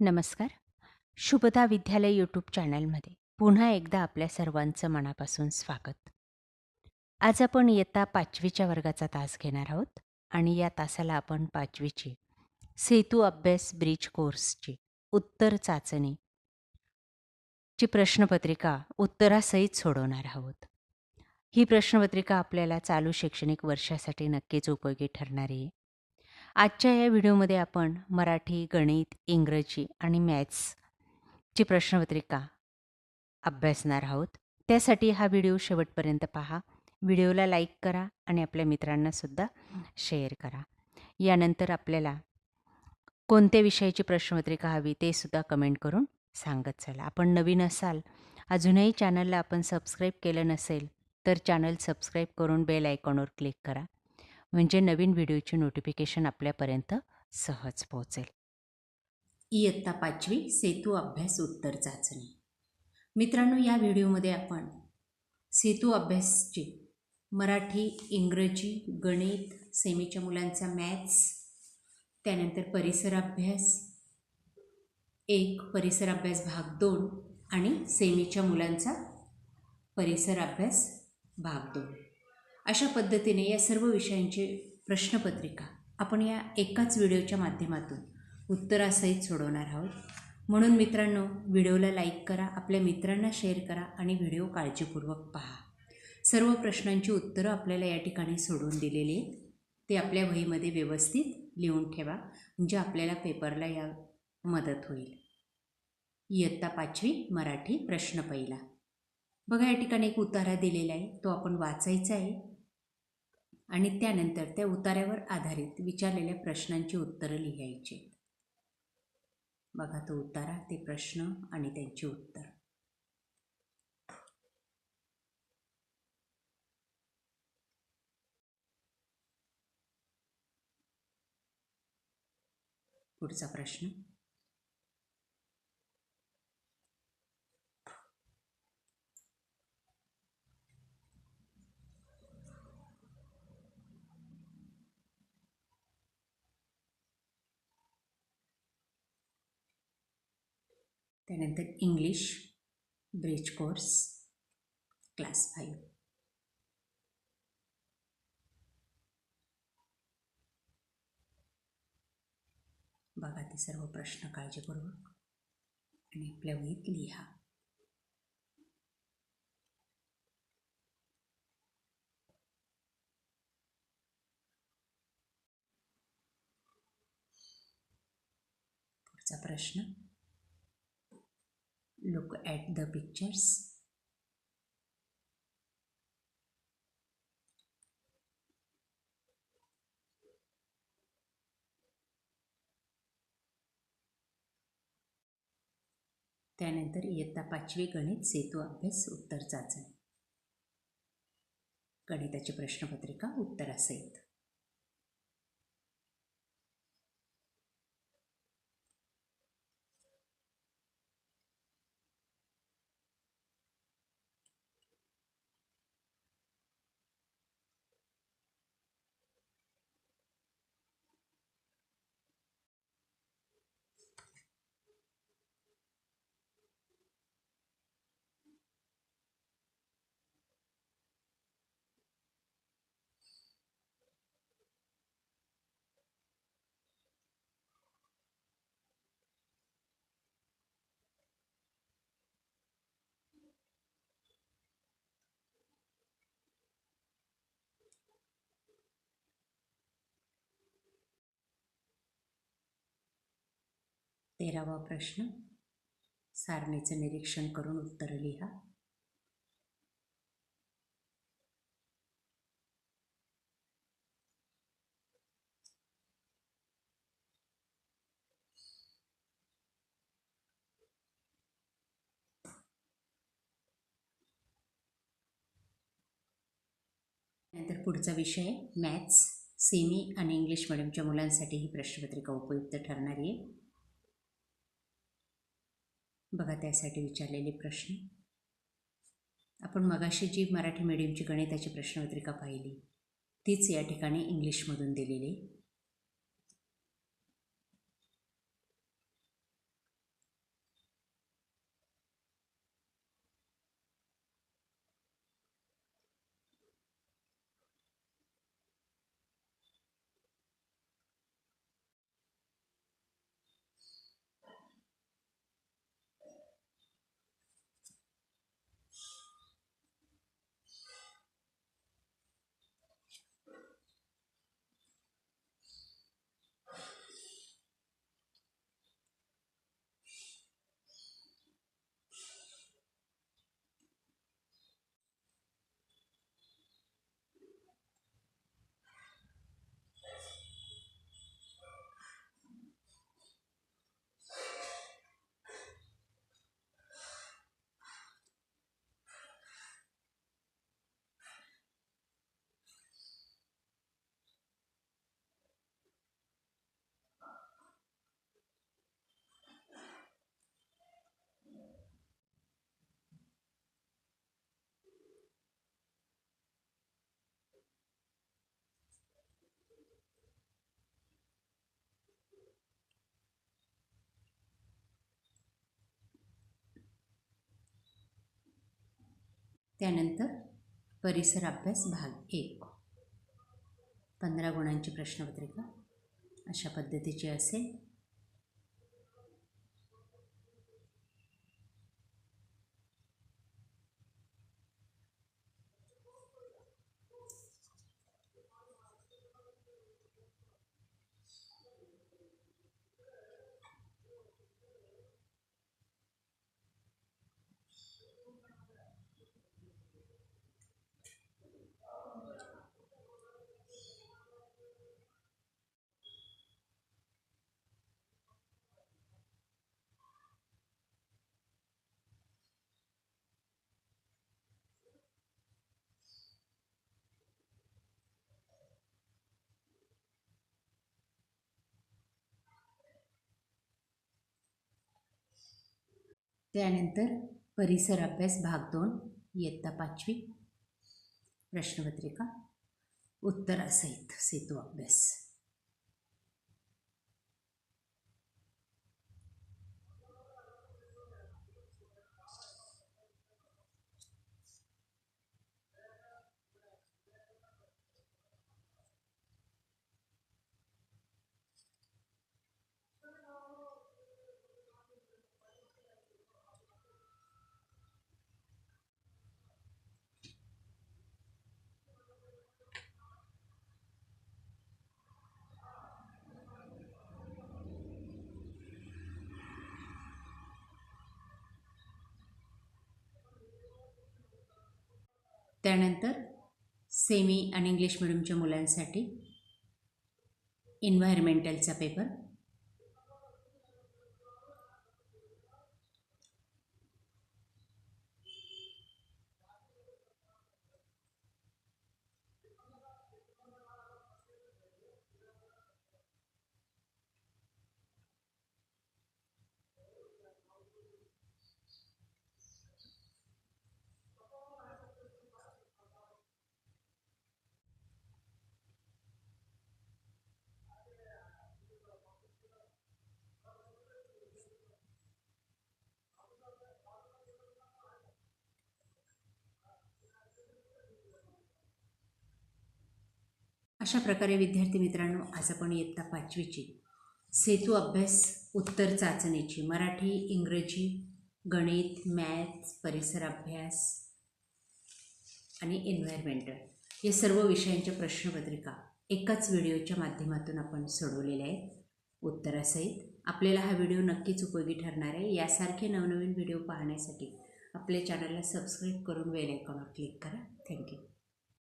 नमस्कार. शुभदा विद्यालय यूट्यूब चॅनलमध्ये पुन्हा एकदा आपल्या सर्वांचं मनापासून स्वागत. आज आपण इयत्ता पाचवीच्या वर्गाचा तास घेणार आहोत आणि या तासाला आपण पाचवीची सेतू अभ्यास ब्रिज कोर्सची उत्तर चाचणी ची प्रश्नपत्रिका उत्तरासहित सोडवणार आहोत. ही प्रश्नपत्रिका आपल्याला चालू शैक्षणिक वर्षासाठी नक्कीच उपयोगी ठरणारी आहे. आजच्या या व्हिडिओमध्ये आपण मराठी गणित इंग्रजी आणि मॅथ्सची प्रश्नपत्रिका अभ्यासणार आहोत. त्यासाठी हा व्हिडिओ शेवटपर्यंत पहा. व्हिडिओला लाईक करा आणि आपल्या मित्रांनासुद्धा शेअर करा. यानंतर आपल्याला कोणत्या विषयाची प्रश्नपत्रिका हवी ते सुद्धा कमेंट करून सांगत चला. आपण नवीन असाल अजूनही चॅनलला आपण सबस्क्राईब केलं नसेल तर चॅनल सबस्क्राईब करून बेल आयकॉनवर क्लिक करा. म्हणजे नवीन व्हिडिओची नोटिफिकेशन आपल्यापर्यंत सहज पोहोचेल. इयत्ता पाचवी सेतू अभ्यास उत्तर चाचणी. मित्रांनो या व्हिडिओमध्ये आपण सेतू अभ्यासची मराठी इंग्रजी गणित सेमीच्या मुलांचा मॅथ्स त्यानंतर परिसर अभ्यास एक परिसर अभ्यास भाग दोन आणि सेमीच्या मुलांचा परिसर अभ्यास भाग दोन. अशा पद्धतीने या सर्व विषयांची प्रश्नपत्रिका आपण या एकाच व्हिडिओच्या माध्यमातून उत्तरासहित सोडवणार आहोत. म्हणून मित्रांनो व्हिडिओला लाईक करा आपल्या मित्रांना शेअर करा आणि व्हिडिओ काळजीपूर्वक पहा. सर्व प्रश्नांची उत्तरं आपल्याला या ठिकाणी सोडून दिलेली आहेत. ते आपल्या वहीमध्ये व्यवस्थित लिहून ठेवा म्हणजे आपल्याला पेपरला या मदत होईल. इयत्ता पाचवी मराठी प्रश्न पहिला. बघा या ठिकाणी एक उतारा दिलेला आहे. तो आपण वाचायचा आहे. आणि त्यानंतर त्या उतार्यावर आधारित विचारलेल्या प्रश्नांची उत्तरं लिहायची. बघा तो उतारा ते प्रश्न आणि त्यांची उत्तर. पुढचा प्रश्न. त्यानंतर English bridge course class five बघा ते सर्व प्रश्न काळजीपूर्वक आणि आपल्या वहीत लिहा. पुढचा प्रश्न. Look at the pictures. त्यानंतर इयत्ता पाचवी गणित सेतू अभ्यास उत्तर चाचणी. गणिताची प्रश्नपत्रिका उत्तरासहित. तेरावा प्रश्न. सारणीचं निरीक्षण करून उत्तर लिहा. नंतर पुढचा विषय मॅथ्स सेमी आणि इंग्लिश मिडियमच्या मुलांसाठी ही प्रश्नपत्रिका उपयुक्त ठरणार आहे. बघा त्यासाठी विचारलेले प्रश्न. आपण मगाशी जी मराठी मीडियमची गणिताची प्रश्नपत्रिका पाहिली तीच या ठिकाणी इंग्लिशमधून दिलेली. त्यानंतर परिसर अभ्यास भाग एक. पंधरा गुणांची प्रश्नपत्रिका अशा पद्धतीची असेल. त्यानंतर परिसर अभ्यास भाग दोन इयत्ता पाचवी प्रश्नपत्रिका उत्तरासहित सेतू अभ्यास. त्यानंतर सेमी आणि इंग्लिश मिडियमच्या मुलांसाठी इन्व्हायरमेंटलचा पेपर अशा प्रकारे विद्यार्थी मित्रांनो आज आपण इयत्ता पाचवीची सेतू अभ्यास उत्तर चाचणीची. मराठी इंग्रजी गणित मॅथ्स परिसर अभ्यास आणि एन्व्हायरमेंटल या सर्व विषयांच्या प्रश्नपत्रिका एकाच व्हिडिओच्या माध्यमातून आपण सोडवलेल्या आहेत. उत्तरासहित. आपल्याला हा व्हिडिओ नक्कीच उपयोगी ठरणार आहे. यासारखे नवनवीन व्हिडिओ पाहण्यासाठी आपल्या चॅनलला सबस्क्राईब करून वेल आयकॉनवर क्लिक करा. थँक्यू